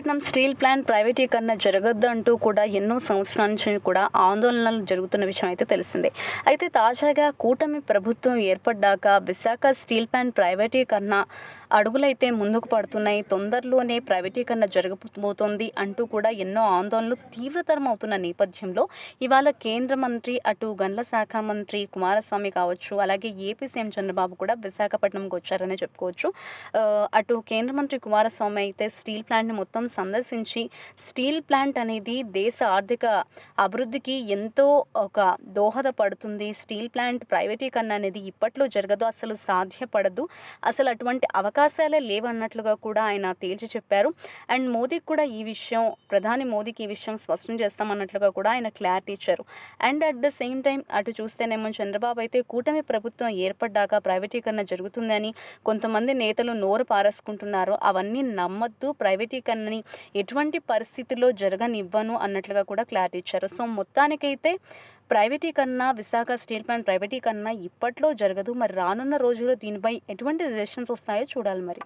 Visakhapatnam steel plant ప్రైవేటీకరణ జరగద్దు అంటూ కూడా ఎన్నో సంవత్సరాల నుంచి కూడా ఆందోళనలు జరుగుతున్న విషయం అయితే తెలిసిందే. అయితే తాజాగా కూటమి ప్రభుత్వం ఏర్పడ్డాక విశాఖ స్టీల్ ప్లాంట్ ప్రైవేటీకరణ అడుగులైతే ముందుకు పడుతున్నాయి. తొందరలోనే ప్రైవేటీకరణ జరగబోతోంది అంటూ కూడా ఎన్నో ఆందోళనలు తీవ్రతరం అవుతున్న నేపథ్యంలో ఇవాళ కేంద్ర మంత్రి అటు గన్ల శాఖ మంత్రి కుమారస్వామి కావచ్చు అలాగే ఏపీ సీఎం చంద్రబాబు కూడా విశాఖపట్నంకి వచ్చారనే చెప్పుకోవచ్చు. అటు కేంద్ర మంత్రి కుమారస్వామి అయితే స్టీల్ ప్లాంట్ని మొత్తం సందర్శించి స్టీల్ ప్లాంట్ అనేది దేశ ఆర్థిక అభివృద్ధికి ఎంతో ఒక దోహదపడుతుంది. స్టీల్ ప్లాంట్ ప్రైవేటీకరణ అనేది ఇప్పట్లో జరగదు అసలు సాధ్యపడదు. అసలు అటువంటి అవకాశాలే లేవన్నట్లుగా కూడా ఆయన తేల్చి చెప్పారు. అండ్ మోదీకి కూడా ఈ విషయం ప్రధాని మోదీకి ఈ విషయం స్పష్టం చేస్తామన్నట్లుగా కూడా ఆయన క్లారిటీ ఇచ్చారు. And at the same time అటు చూస్తేనేమో చంద్రబాబు అయితే కూటమి ప్రభుత్వం ఏర్పడ్డాక ప్రైవేటీకరణ జరుగుతుందని కొంతమంది నేతలు నోరు పారేసుకుంటున్నారు. అవన్నీ నమ్మద్దు ప్రైవేటీకరణని ఎటువంటి పరిస్థితుల్లో జరగనివ్వను అన్నట్లుగా కూడా క్లారిటీ ఇచ్చారు. సో మొత్తానికైతే ప్రైవేటీకరణ విశాఖ స్టీల్ ప్లాంట్ ప్రైవేటీకరణ ఇప్పట్లో జరగదు. మరి రానున్న రోజుల్లో దీనిపై ఎటువంటి డెసిషన్స్ వస్తాయో చూడాలి మరి.